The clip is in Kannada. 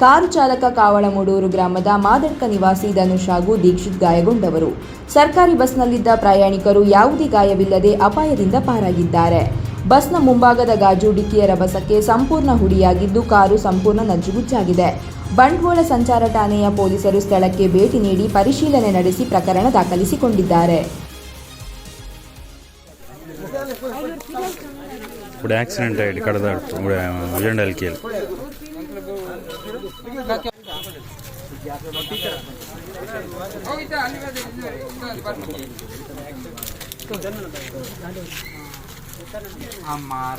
ಕಾರು ಚಾಲಕ ಕಾವಳಮೂಡೂರು ಗ್ರಾಮದ ಮಾದಡ್ಕ ನಿವಾಸಿ ಧನುಷ್ ಹಾಗೂ ದೀಕ್ಷಿತ್ ಗಾಯಗೊಂಡವರು. ಸರ್ಕಾರಿ ಬಸ್ನಲ್ಲಿದ್ದ ಪ್ರಯಾಣಿಕರು ಯಾವುದೇ ಗಾಯವಿಲ್ಲದೆ ಅಪಾಯದಿಂದ ಪಾರಾಗಿದ್ದಾರೆ. ಬಸ್ನ ಮುಂಭಾಗದ ಗಾಜು ಡಿಕ್ಕಿಯ ರಭಸಕ್ಕೆ ಸಂಪೂರ್ಣ ಹುಡಿಯಾಗಿದ್ದು ಕಾರು ಸಂಪೂರ್ಣ ನಜ್ಜುಗುಜ್ಜಾಗಿದೆ ಬಂಟ್ವಾಳ ಸಂಚಾರ ಠಾಣೆಯ ಪೊಲೀಸರು ಸ್ಥಳಕ್ಕೆ ಭೇಟಿ ನೀಡಿ ಪರಿಶೀಲನೆ ನಡೆಸಿ ಪ್ರಕರಣ ದಾಖಲಿಸಿಕೊಂಡಿದ್ದಾರೆ. ಆಕ್ಸಿಡೆಂಟ್ ಆಗಿ আমার